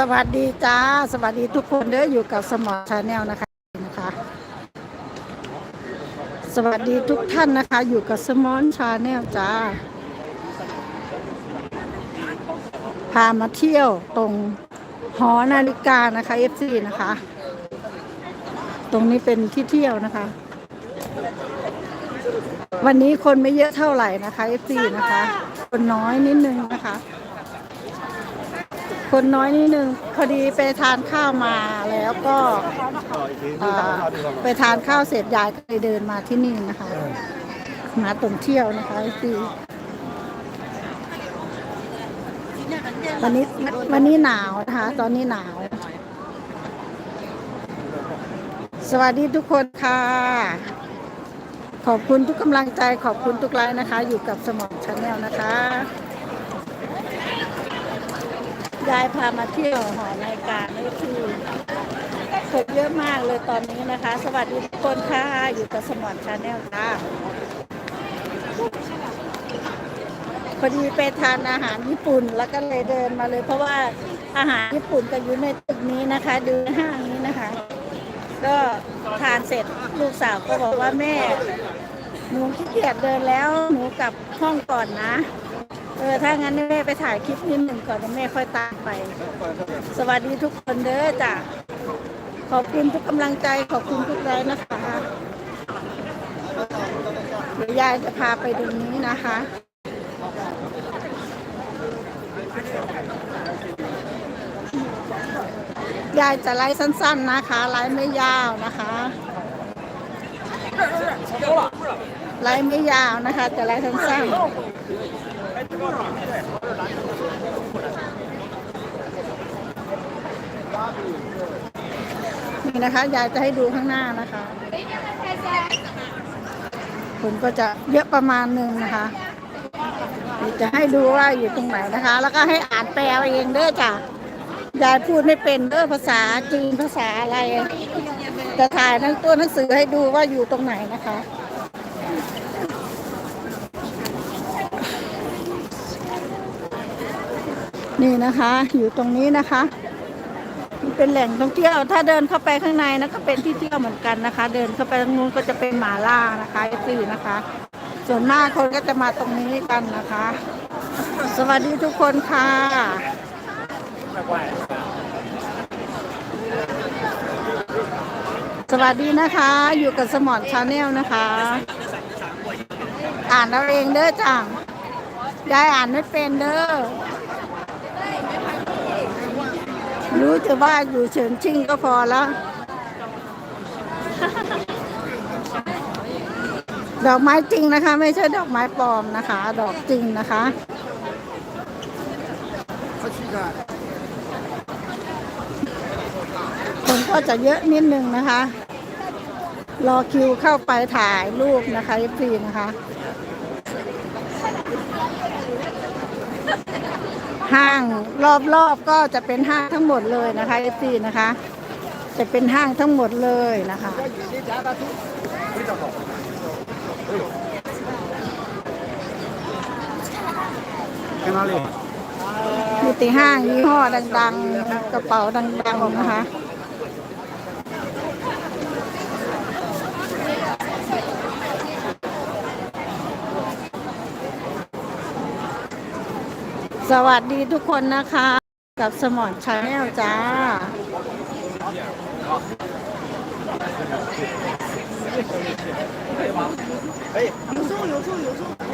สวัสดีจ้า สวัสดีทุกคนเด้ออยู่กับสมอชาแนลนะคะนะคะ สวัสดีทุกท่านนะคะ อยู่กับสมอนชาแนลจ้า พามาเที่ยวตรงหอนาฬิกานะคะ FC นะคะ ตรงนี้เป็นที่เที่ยวนะคะ วันนี้คนไม่เยอะเท่าไหร่นะคะ FC นะคะ คนน้อยนิดนึงนะคะ คนน้อยนิดนึงพอดีไปทานข้าวมาแล้วก็อ่าไปทานข้าวเสร็จยายก็เลยเดินมาที่นี่นะคะ มาตรงเที่ยวนะคะพี่วันนี้วันนี้หนาวนะคะ ตอนนี้หนาว สวัสดีทุกคนค่ะ ขอบคุณทุกกำลังใจขอบคุณทุกไลน์นะคะ อยู่กับสมองชาแนลนะคะ ยายพามาเที่ยวหอนาฬิกานี่คือคนเยอะมากเลยตอนนี้นะคะ สวัสดีทุกคนค่ะ อยู่กับสมอนชาแนลค่ะพอดีไปทานอาหารญี่ปุ่นแล้วก็เลยเดินมาเลย เพราะว่าอาหารญี่ปุ่นก็อยู่ในตึกนี้นะคะ ดูห้างนี้นะคะ ก็ทานเสร็จลูกสาวก็บอกว่าแม่ หนูขี้เกียจเดินแล้วหนูกลับห้องก่อนนะ เออถ้างั้นแม่ไปถ่ายคลิปนิดหนึ่งก่อนแล้วแม่ค่อยตามไป สวัสดีทุกคนเด้อจ้ะขอบคุณทุกกำลังใจขอบคุณทุกไลน์นะคะเดี๋ยวยายจะพาไปดูนี้นะคะยายจะไลฟ์สั้น ๆนะคะไลฟ์ไม่ยาวนะคะไลฟ์ไม่ยาวนะคะ จะไลฟ์สั้นๆ นี่นะคะ ยายจะให้ดูข้างหน้านะคะคนก็จะเยอะประมาณหนึ่งนะคะ จะให้ดูว่าอยู่ตรงไหนนะคะ แล้วก็ให้อ่านแปลเอาเองเด้อจ้ะยายพูดไม่เป็นเด้อภาษาจีนภาษาอะไร จะถ่ายทั้งตัวหนังสือให้ดูว่าอยู่ตรงไหนนะคะนี่นะคะ อยู่ตรงนี้นะคะ มันเป็นแหล่งท่องเที่ยว ถ้าเดินเข้าไปข้างในนะก็เป็นที่เที่ยวเหมือนกันนะคะ เดินเข้าไปทางนู้นก็จะเป็นหมาล่านะคะไอซีนะคะ ส่วนมากคนก็จะมาตรงนี้กันนะคะ สวัสดีทุกคนค่ะสวัสดีนะคะ อยู่กับสมอนชาแนลนะคะ อ่านเอาเองเด้อจ้ะยายอ่านไม่เป็นเด้อ รู้แต่ว่าอยู่เฉิงชิ่งก็พอแล้วดอกไม้จริงนะคะ ไม่ใช่ดอกไม้ปลอมนะคะ ดอกจริงนะคะคนก็จะเยอะนิดนึงนะคะ รอคิวเข้าไปถ่ายรูปนะคะฟรีนะคะ ห้างรอบๆก็จะเป็นห้างทั้งหมดเลยนะคะเอซีนะคะ จะเป็นห้างทั้งหมดเลยนะคะมีติห้างยี่ห้อดัง ๆ กระเป๋าดัง ๆ นะคะ สวัสดีทุกคนนะคะ กับสมอนชาแนลจ้า哎